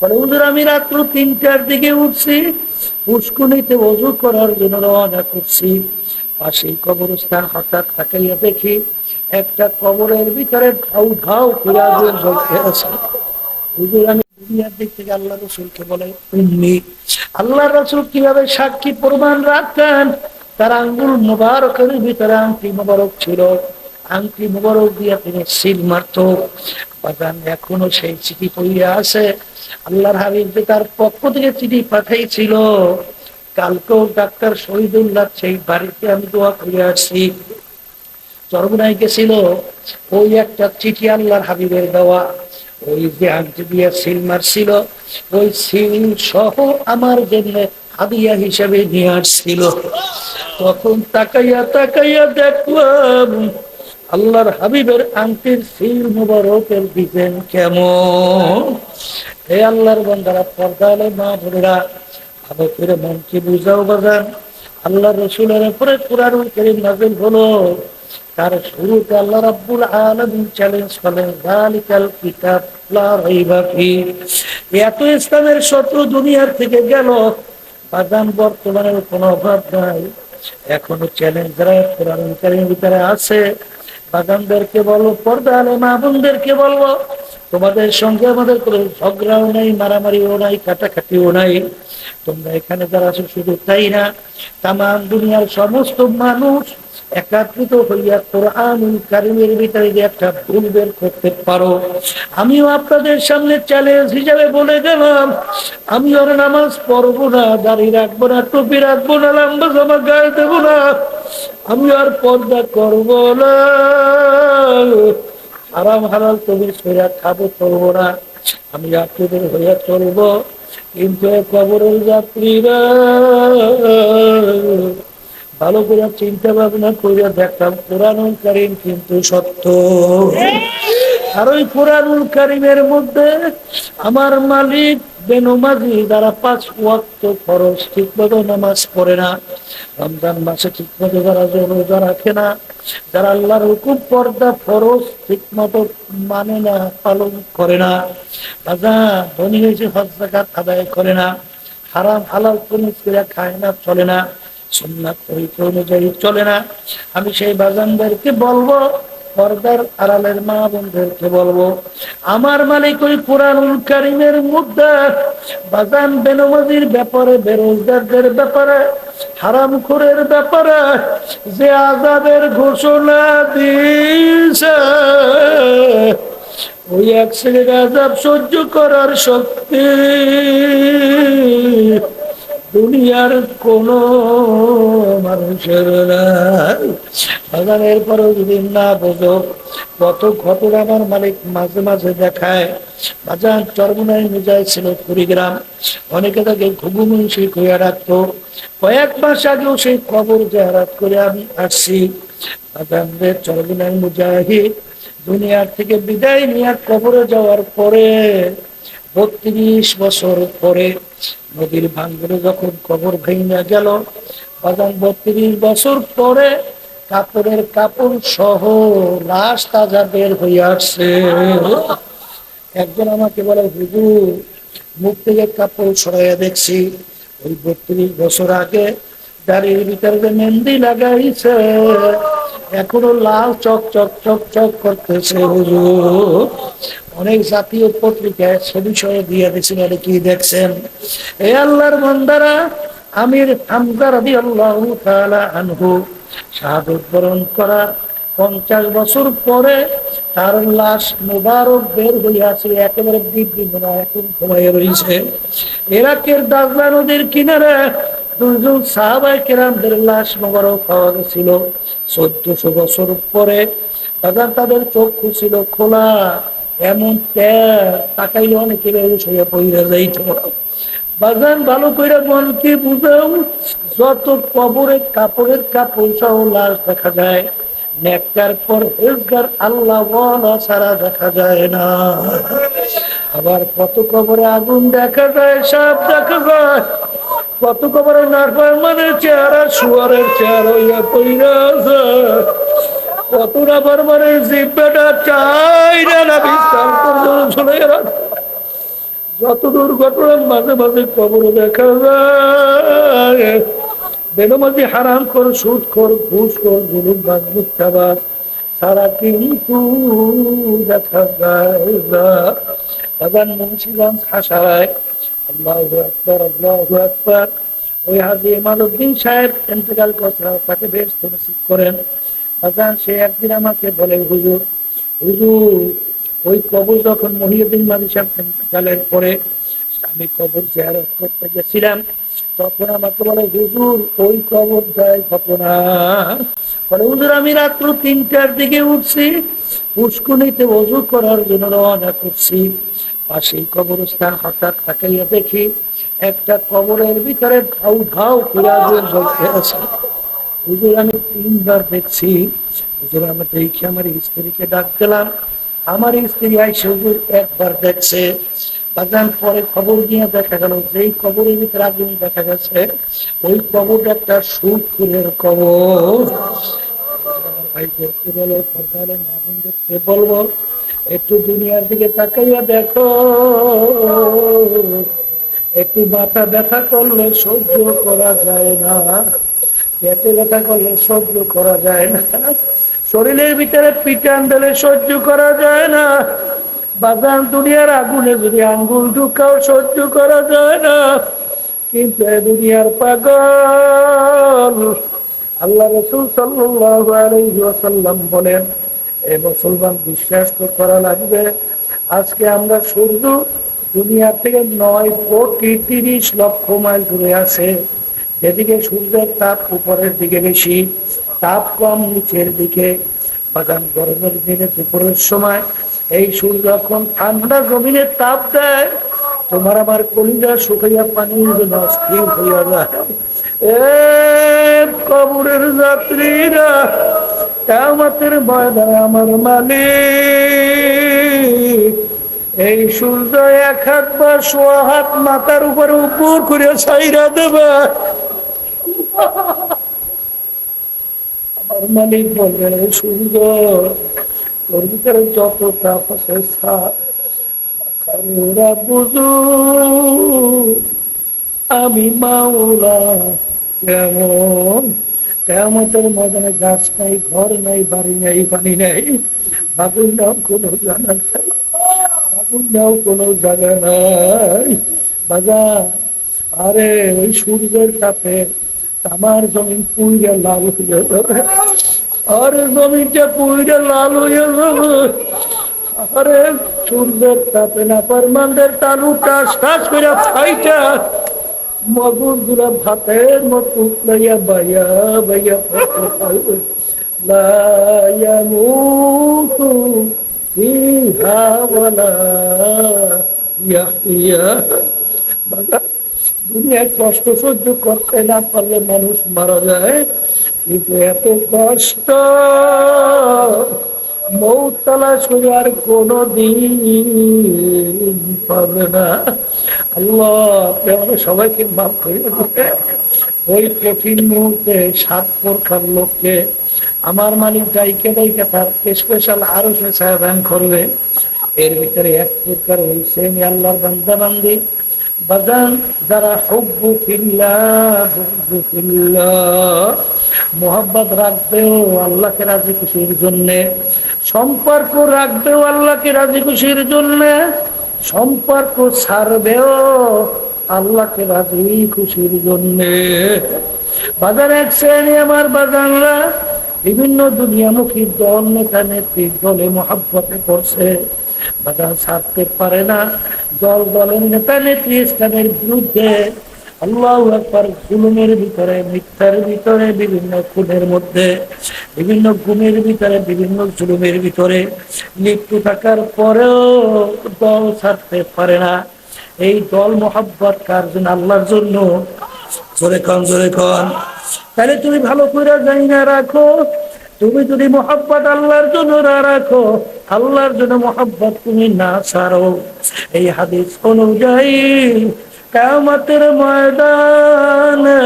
বলে, হুজুর, আমি রাত্র তিনটার দিকে উঠছি পুষ্কুনিতে অজু করার জন্য রওনা করছি। পাশেই কবরস্থান হঠাৎ তাকাইয়া দেখি একটা কবরের ভিতরে ঢাউ ঢাউ জ্বলতে আছে। হুজুর, আমি দুনিয়ার দিক থেকে আল্লাহ রসুলকে বলে, উম্মি আল্লাহ রসুল কীভাবে সাক্ষী প্রমাণ রাখতেন? তার আঙ্গুল মোবারকের ভিতরে আংটি মোবারক ছিল। আংটি মোবারক দিয়া তিনি সিল মারত। বাগান এখনও সেই চিঠি পড়িয়া আছে। আল্লাহর হাবিব যে তার পক্ষ থেকে চিঠি পাঠাইছিল, কালকেও ডাক্তার শহীদুল্লাহ সেই বাড়িতে আমি দোয়া করে আসছি। চরমনাই গেছিল, ওই একটা চিঠি আল্লাহর হাবিবের দেওয়া। ওই যে আংটি দিয়ে সিল মারছিল, ওই সিল সহ আমার জন্য হাদিয়া হিসাবে নিয়ে আসছিল। তখন তাকাইয়া তাকাইয়া দেখলাম আল্লাহর হাবিবের আংটির সিল মুবারকের ডিজাইন কেমন? হে আল্লাহর বন্দারা পর্দা আলো মা বোনেরা, ভালো করে মনকে বুঝাও বাজান। আল্লাহ রসুলের উপরে কোরআনুল করিম নাজিল হলো। তার শুরুতে আল্লাহ রাব্বুল আলামিন চ্যালেঞ্জ করলেন, যালিকাল কিতাব লা রাইবা ফি। এত ইসলামের শত্রু দুনিয়ার থেকে গেল। বাদাম বর্তমানের কোনো অভাব নাই। এখনও চ্যালেঞ্জ যারা কোরআনুল কারীমের ভিতরে আছে বাগানদেরকে বলব পর্দা আলে মা বোনদেরকে বলব, তোমাদের সঙ্গে আমাদের কোনো ঝগড়াও নাই, মারামারিও নাই, কাটাকাটিও নাই। তোমরা এখানে যারা আছো শুধু তাই না তাম দুনিয়ার সমস্ত মানুষ একাত্রিত হইয়া কোরআনুল কারিমের ভিতরে যে একটা ভুল বের করতে পারো। আমিও আপনাদের সামনে চ্যালেঞ্জ হিসাবে বলে গেলাম আমি ওর নামাজ পড়ব না, দাড়ি রাখব না, টুপি রাখব না, লম্বা জামা গায়ে দেবো না। আমি আর পর্দা করব না। আরাম হালাল তুমি সইয়া খাব, চলবো না। আমি যাত্রীদের হইয়া চলবো, কিন্তু কবরের যাত্রীরা ভালো করে চিন্তা ভাবনা করিয়া দেখলাম কোরআনুল কারিম কিন্তু সত্য। আর ওই কোরআনুল কারিমের মধ্যে আমার মালিক রমজান মাসে ঠিক মতো যারা রোজা রাখে না যারা আল্লাহর হুকুম, পর্দা, ফরজ ঠিক মতো মানে না, পালন করে না। রাজা ধনী হয়েছে, হজ আদায় করে না। হারাম, হালাল খায় না চলে না। তরিকা অনুযায়ী চলে না। আমি সেই বাজানদেরকে বলব পর্দার আড়ালের মা বোনদেরকে বলব, আমার মালিক ওই কোরআনুল কারিমের মুদ্রা বাজান বেনমাজির ব্যাপারে, বেরোজগারদের ব্যাপারে, হারাম খুরের ব্যাপারে যে আজাদের ঘোষণা দিয়েছে। ওই এক শ্রেণির আজাব সহ্য করার শক্তি দুনিয়ার কোন মানুষের নাই। এরপরেও যদি না বোঝো, কত ঘটনা আমার মালিক মাঝে মাঝে দেখায়। বাজার চরমনাই মুজাই ছিল কুড়িগ্রাম। অনেকে তাকে ঘুঘুমুন্সি কইয়া রাখতো কয়েক মাস আগেও সেই খবর জেহারাত করে আমি আসছি। বাজানদের চরমনাই মুজাহিদ। দুনিয়ার থেকে বিদায় নিয়ে কবরে যাওয়ার পরে বত্রিশ বছর পরে নদীর ভাঙ্গরে যখন কবর ভেঙে গেল, বাজান বত্রিশ বছর পরে কাপড়ের কাপড় সহ লাশ তাজা বের হয়ে আসছে। একজন আমাকে বলে, হুজুর, মুখ থেকে কাপড় সরাইয়া দেখছি। ওই বত্রিশ বছর আগে দাড়ির ভিতরে মেহেন্দি লাগাইছে, এখনও লাল চক চক চক চক করতেছে হুজুর। অনেক জাতীয় পত্রিকায় সে বিষয়ে দিয়ে দিয়েছেন এটা কি দেখছেন? এ আল্লাহর বন্দারা, আমির হামদা রবি আল্লাহ আনহু, শাহাদত বরণ করার পঞ্চাশ বছর পরে তার লাশ মোবারক বের হইয়াছে, একেবারে দিব্যি মনে এখন ঘুমাইয়া রয়েছে এরাকের দাজলা নদীর কিনারে দুজন সাহাবাই কেরামদের লাশ মোবারক পাওয়া গেছিল। চোদ্দশো বছর পরে তাদের চক্ষু ছিল খোলা। এমন তাকাইলে অনেকে বেউস হইয়া পইরা যাইত। বাজান ভালো করে মনকে বুঝাও? যত কবরের কাপড়ের কাপড় সহ লাশ দেখা যায়, নেককার পর হেজগার আল্লাহ ছাড়া দেখা যায় না। আবার কত কবরে আগুন দেখা যায়, সাপ দেখা যায়। কত কবরে নারফার মানে চেহারা, শুয়ারের চেহারা হইয়া পইরা কত নাবার মানে জিব্বাটা চাই না বিস্তার করে চলে গেল মাঝে মাঝে কবর দেখা যায়। হারাম কর, সুদ কর, ঘুষ কর, জুলুম বাজ মিথ্যাবাদ, সারা কিন্তু দেখা যায় মুন্সিগঞ্জ হাসায় আল্লাহ আকবর, আল্লাহ ওই হাজি ইমাদুদ্দিন সাহেব তাকে বেশ নসিব করেন। বাগান সে একদিন আমাকে বলে, হুজুর হুজুর, ওই কবর যখন মহিউদ্দিন মাদি সাহেব পরে আমি কবর করতে গেছিলাম, তখন আমাকে বলে, হুজুর, ওই কবর দেয় ঘটনা। বলে, হুজুর, আমি রাত্র তিনটার দিকে উঠছি পুষ্কুনিতে অজু করার জন্য রওনা করছি। পাশেই কবরস্থান হঠাৎ তাকাইয়া দেখি একটা কবরের ভিতরে ঢাউ ঢাউ করে আছে। হুজুর, আমি তিনবার দেখছি। হুজুর, আমি দেখি আমার স্ত্রীকে ডাক দিলাম। আমার স্ত্রী আইসে, হুজুর, একবার দেখছে। বাজান পরে খবর নিয়ে দেখা গেল, যেই কবরের ভিতরে আগুন দেখা গেছে, ওই কবরটা একটা সুদ ফুলের কবর ভাই, দেখতে বলো সরকারে মামুন দেখতে বলব, একটু দুনিয়ার দিকে তাকাইয়া দেখো। একটু মাথা ব্যথা করলে সহ্য করা যায় না। ব্যথা করলে সহ্য করা যায় না। শরীরের ভিতরে পিটান দিলে সহ্য করা যায় না। বাগান দুনিয়ার আগুনে যদি আঙ্গুল ঢুকাও সহ্য করা যায় না। কিন্তু এ দুনিয়ার পাগল। আল্লাহ রসুল সাল্লাম বলেন, এ মুসলমান বিশ্বাস তো করা লাগবে। আজকে আমরা সূর্য দুনিয়া থেকে নয় কোটি তিরিশ লক্ষ মাইল দূরে আছে। যেদিকে সূর্যের তাপ উপরের দিকে বেশি, তাপ কম নিচের দিকে। বাগান গরমের দিনে দুপুরের সময় এই সূর্য যখন ঠান্ডা জমিনে তাপ দেয়। তোমার আমার কলিজা শুকাইয়া পানির জন্য অস্থির হইয়া যায়। কবরের যাত্রীরা কামাতের ময়দানে আমার মালিক। এই সূর্য এক হাত বা সোয়া হাত মাথার উপরে উপর করে ছাইরা দেবে। আমার মালিক এই সূর্য তোর ভিতরে যত তাপ আছে ওরা বুঝু আমি মাওলা কেমন? কেমতের ময়দানে গাছ নাই, ঘর নাই, বাড়ি নাই, পানি নাই? বাগুন নাও কোনো জানা বাগুন নাও কোনো জায়গা নাই। বাজার আরে ওই সূর্যের তাপে আমার জমিন পুইরে লাল হয়ে আরে জমিনটা পুইরে লাল হয়ে আরে সূর্যের তাপে না পারমানদের তালুটা শ্বাস করে ফাইটা। মগুরগুলা ভাতের মতো উতলাইয়া বাইয়া বাইয়া লায়া মুতু ফিহা ওয়ালা ইয়াহিয়া। বাবা দুনিয়ায় কষ্ট সহ্য করতে না পারলে মানুষ মারা যায়। কিন্তু এত কষ্ট মৌতলা আর কোনো দিন পাবে না। আল্লাহ আপনি সবাইকে মাফ করে ওই কঠিন মুহূর্তে সাত প্রকার লোককে, আমার মালিক দায়িকে দায়িকে তার স্পেশাল আরও সে সাহায্য করবে। এর ভিতরে এক প্রকার হয়েছে আল্লাহর বান্দা বান্দি বাজান, যারা হব্বু ফিল্লাহ মোহাব্বত রাখবেও আল্লাহকে রাজি খুশির জন্যে, সম্পর্ক রাখবেও আল্লাহকে রাজি খুশির জন্যে, সম্পর্ক ছাড়বেও আল্লাহকে রাজি খুশির জন্যে। বাজার এক শ্রেণি আমার বাজানরা, বিভিন্ন দুনিয়ামুখী দল নেতা নেত্রী দলে মহাব্বতে করছে। বাজার ছাড়তে পারে না। দল দলের নেতা নেত্রী বিরুদ্ধে আল্লাহ একবার জুলুমের ভিতরে, মিথ্যার ভিতরে, বিভিন্ন খুনের মধ্যে, বিভিন্ন ভিতরে, বিভিন্ন জুলুমের ভিতরে লিপ্ত থাকার পরেও দল ছাড়তে পারে না। এই দল মোহাব্বত কার জন্য? আল্লাহর জন্য। জোরে কন জোরে কন। তাহলে তুমি ভালো করে যাই না রাখো। তুমি যদি মোহাব্বত আল্লাহর জন্য না রাখো আল্লাহর জন্য মোহাব্বত তুমি না ছাড়ো। এই হাদিস অনুযায়ী কামাতের ময়দানে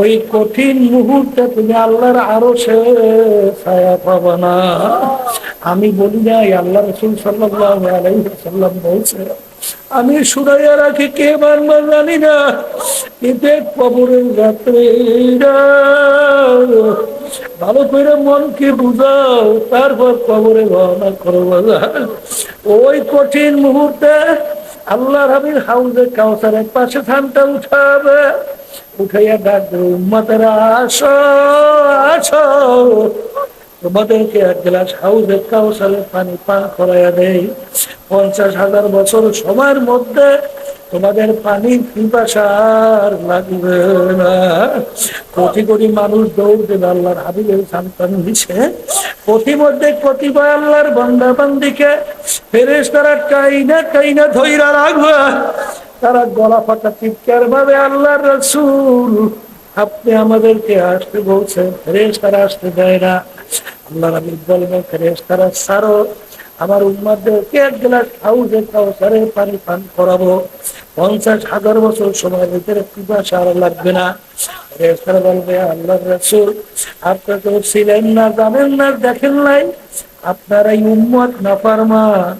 ওই কঠিন মুহূর্তে তুমি আল্লাহর আরও সে ছায়া পাবা না। আমি বলি নাই আল্লাহ রসুল আলাইসাল্লাম বলছে, আমি শুনাইয়া রাখি কে মানবা জানি না। এই কবরের রাত্রে ভালো করে মনকে বুঝাও, তারপর কবরে রওনা করো ওই কঠিন মুহূর্তে আল্লাহ হাবির হাউজে কাউসারের পাশে থানটা উঠাবে। উঠাইয়া ডাক দেবে, উম্মতেরা, আসো আসো। তোমাদেরকে এক গ্লাস হাউজে কাউসারের পানি পান করাইয়া দেয় পঞ্চাশ হাজার বছর সময়ের মধ্যে তোমাদের পানি পিপাসার লাগবে না। কোটি কোটি মানুষ দৌড় দেবে আল্লাহর হাবিবের সন্তান দিছে প্রতিমধ্যে কতিপয় আল্লাহর বন্দা বান্দিকে ফেরেস তারা কাইনা কাইনা ধৈরা রাখবে। তারা গলা ফাটা চিৎকার ভাবে আল্লাহর রসুল, আপনি আমাদেরকে আসতে বলছেন ফেরেস তারা আসতে দেয় না। আল্লাহ নবী বলবেন ফেরেস তারা সারো আমার উম্মাদেরকে এক গ্লাস হাউজে কাউসারের পানি পান করাবো। পঞ্চাশ হাজার বছর সময় ভিতরে পিপাসা আর লাগবে না। ফেরেশতারা বলবে আল্লাহ রসুল আপনারা তো ছিলেন না, জানেন না, দেখেন নাই। আপনার এই উম্মত নাফারমান।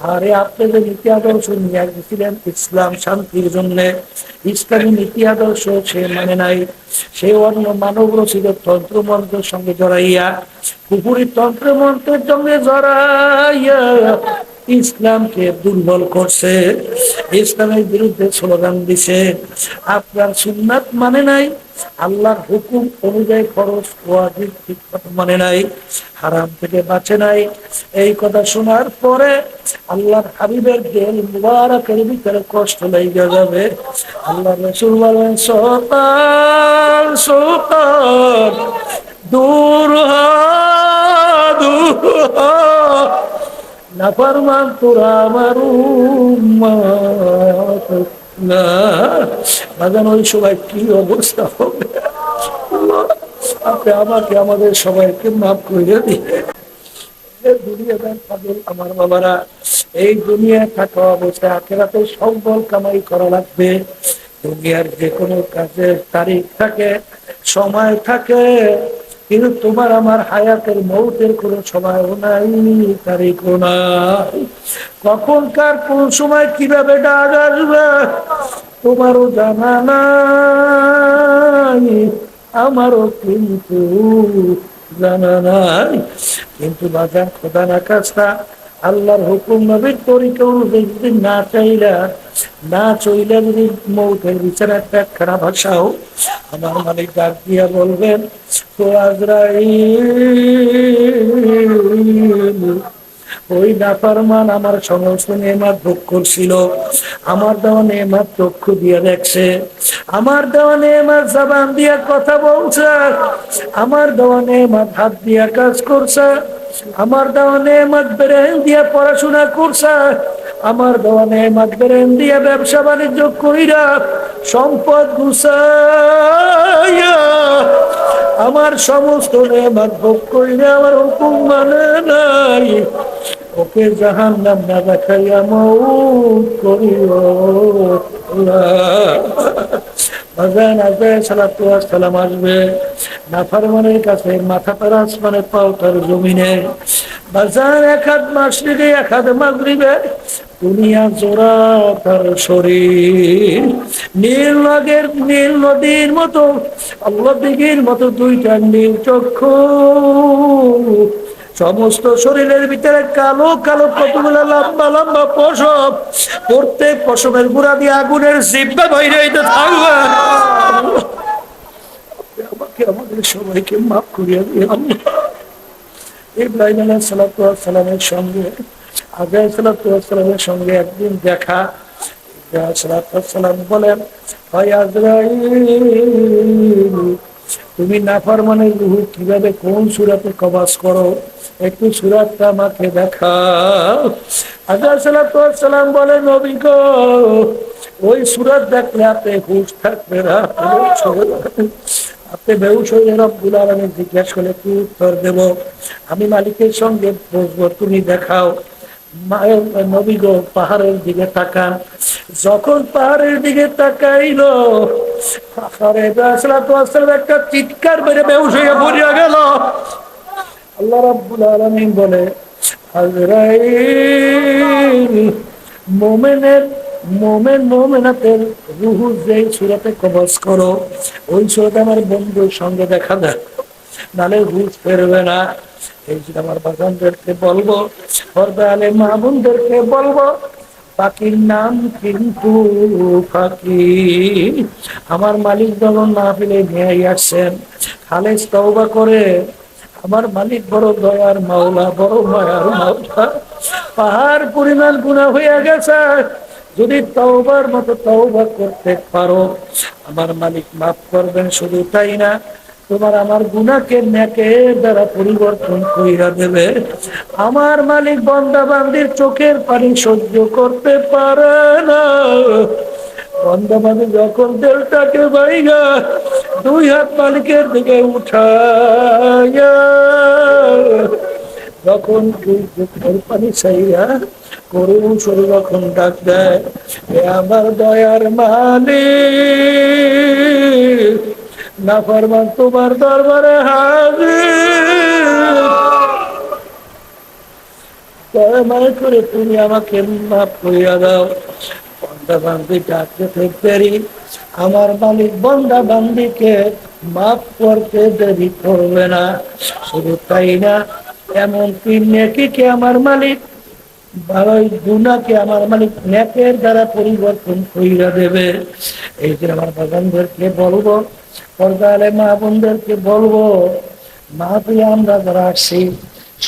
আরে আপনি যে নীতি আদর্শ নিয়ে গেছিলেন ইসলাম শান্তির জন্য, ইসলামী নীতি আদর্শ সে মানে নাই। সে অন্য মানব রচিত তন্ত্র মন্ত্রের সঙ্গে জড়াইয়া কুপুরি তন্ত্র মন্ত্রের সঙ্গে জড়াইয়া ইসলামকে দুর্বল করছে, ইসলামের বিরুদ্ধে স্লোগান দিছে, আপনার সুন্নাত মানে নাই, আল্লাহর হুকুম অনুযায়ী খরচ ওয়াজিব ঠিক মতো মানে নাই, হারাম থেকে বাঁচে নাই এই কথা শোনার পরে আল্লাহর হাবিবের দেল মুবারকের ভিতরে কষ্ট লেগে যাবে আল্লাহ রসুল বলেন সকাল সকাল দূর দূর। নাফরমান তোরা আমার না। ওই সময় কি অবস্থা হবে? আপনি আমাকে, আমাদের সবাইকে মাফ করে দিয়ে দুনিয়াদার পাগল আমার বাবারা, এই দুনিয়ায় থাকা অবস্থায় আখেরাতে সম্বল কামাই করা লাগবে। দুনিয়ার যে কোনো কাজের তারিখ থাকে, সময় থাকে। কিন্তু তোমার আমার হায়াতের মৌতের কোন সময় নাই, তারিখও নাই। কখনকার কোন সময় কীভাবে ডাক আসবে, তোমারও জানা নাই, আমারও কিন্তু জানা নাই। কিন্তু বাজার খোদা না কাজটা আল্লাহর হুকুম নবীর তরিকা অনুযায়ী না চাইলা, না চইলে যদি মৌতের বিচার একটা খারাপ ভাষাও আমার মালিক ডাক দিয়া বলবেন তো ওই নাফারমান আমার সমস্ত নেমাত ভোগ করছিল, আমার দেওয়া নেমাত চক্ষু দিয়ে দেখছে, আমার দেওয়া নেমাত জবান দিয়া কথা বলছে, আমার দেওয়া নেমাত হাত দিয়া কাজ করছে আমার দেওয়া নেমাত ব্রেন দিয়া পড়াশোনা করছে। আমার দেওয়া নেমাত ব্রেন দিয়া ব্যবসা বাণিজ্য কইরা সম্পদ গুছাইয়া আমার সমস্ত নেমাত ভোগ কইরা আমার হুকুম মানে নাই। ওকে জাহান নাম না দেখাইয়া মৌত করিও। বাজান আসবে, সালাতু আসবে। কাছে মাথা তার আসমানে পাও তার জমিনে। বাজান এক হাত মাসরিকে এক হাত মাগরিবে, দুনিয়া জোড়া তার শরীর। নীল নীল নদীর মতো আল্লাহ মতো দুইটা নীল চক্ষু। সমস্ত শরীরের ভিতরে কালো কালো কতগুলো লম্বা লম্বা পশম। প্রত্যেক পশমের গুড়া দিয়ে আগুনের জিব্বা বাইরে থাকবে। আমাকে, আমাদের সবাইকে মাফ করিয়া দিয়ে আল্লাহ। ইব্রাহিম আলাহ সালামের সঙ্গে, আগে সালামের সঙ্গে একদিন দেখা। সালাম বলেন, হয় আজরাইল তুমি নাফরমানের রুহু কীভাবে কোন সুরাতে কবাস করো? একটু সুরাতটা আমাকে দেখাও। আজা সালাম বলে নবী গো, ওই সুরাত দেখলে আপনি হুশ থাকবে না। আপনি বেউস হয়ে রব্বুল আলমের জিজ্ঞাসা করলে কি উত্তর দেব? আমি মালিকের সঙ্গে বসবো, তুমি দেখাও। নবী গো, পাহাড়ের দিকে তাকান। যখন পাহাড়ের দিকে তাকাইলো একটা চিৎকার বেড়ে বেউস হয়ে পড়িয়া গেল। আল্লাহ রাব্বুল বলে মোমেনের, মোমেন, মোমেনাতের রুহু যেই সুরাতে কবজ করো, ওই সুরাতে আমার বন্ধুর সঙ্গে দেখা দেয় নালে হুশ ফেরবে না। এই আমার বাগানদেরকে বলব পর্দা মা বোনদেরকে বলব, পাখির নাম কিন্তু পাখি আমার মালিক যখন পেলে নিয়ে আসছেন, খালেজ তওবা করে। আমার মালিক বড় দয়ার মাওলা, বড় মায়ার মাওলা। পাহাড় পরিমাণ গুণা হয়ে গেছে। যদি তওবার মতো তওবা করতে পারো, আমার মালিক মাফ করবেন, শুধু তাই না তোমার আমার গুনাকে নেকে দ্বারা পরিবর্তন কইরা দেবে। আমার মালিক বন্দা বান্দির চোখের পানি সহ্য করতে পারে না। বন্দা বান্দি যখন দেলটাকে বাইগা দুই হাত মালিকের দিকে উঠাইয়া, যখন তুই চোখের পানি চাইয়া করুণ সরু যখন ডাক দেয় আমার দয়ার মালিক না ফরমান তোমার দরবারে হাজির। করে তুমি আমাকে মাফ করিয়া দাও। বন্দা বান্দি ডাকতে থেকে দেরি আমার মালিক বন্দা বান্দিকে মাফ করতে দেরি করবে না। শুধু তাই না এমন কি নেকিকে আমার মালিক গুণাকে আমার নেকের দ্বারা পরিবর্তন কইরা দেবে। এই যে আমার বাগানদেরকে বলব, পর্দালে মা বোনদেরকে বলব, মা তুই আমরা যারা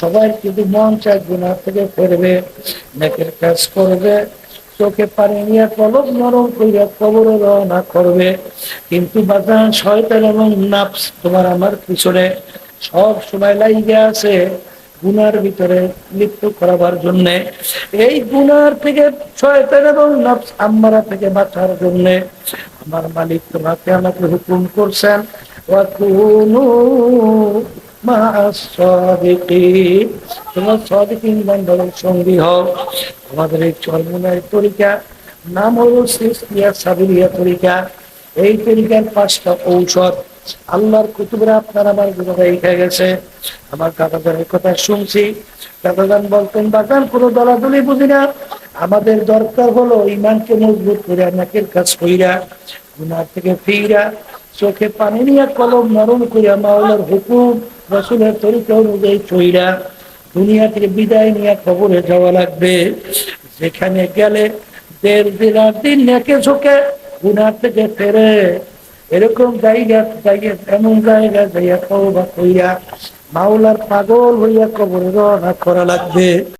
সবাই যদি মন চায় গুণা থেকে ফেরবে কাজ করবে, চোখে পানি নিয়ে কলব নরম করিয়া কবরে রওনা করবে। কিন্তু বাজান, শয়তান এবং নাফস তোমার আমার পিছনে সব সময় লাইগে আছে। গুনার ভিতরে লিপ্ত করাবার জন্য, এই গুনার থেকে শয়তান এবং নফস আম্মারা থেকে বাঁচার জন্য আমার মালিক তোমাকে আমাকে হুকুম করছেন তোমার সাদিকিন বান্ধবের সঙ্গী হও। আমাদের এই চর্মনায় তরিকা, নাম হলো সিস্তিয়া সাবিরিয়া তরিকা। এই তরিকার পাঁচটা ঔষধ আল্লাহর কুতুবরা আপনার আমার গুণাগাই হয়ে গেছে। আমার দাদাদের কথা শুনছি। দাদাদান বলতেন, বাগান কোনো দলাদলি বুঝি না। আমাদের দরকার হলো ইমানকে মজবুত করে নাকের কাজ কইরা গুনার থেকে ফিরা চোখে পানি নিয়ে, কলম নরম করিয়া, মাওলার হুকুম, রসুলের তরিকা অনুযায়ী চইরা, দুনিয়া থেকে বিদায় নিয়ে খবরে যাওয়া লাগবে। যেখানে গেলে দেড় দিন, আট দিন নেকে ঝোঁকে গুনার থেকে ফেরে এরকম জায়গা জায়গা, এমন জায়গা যাইয়া কবা হইয়া মাওলার পাগল হইয়া কবরে রওনা করা লাগবে।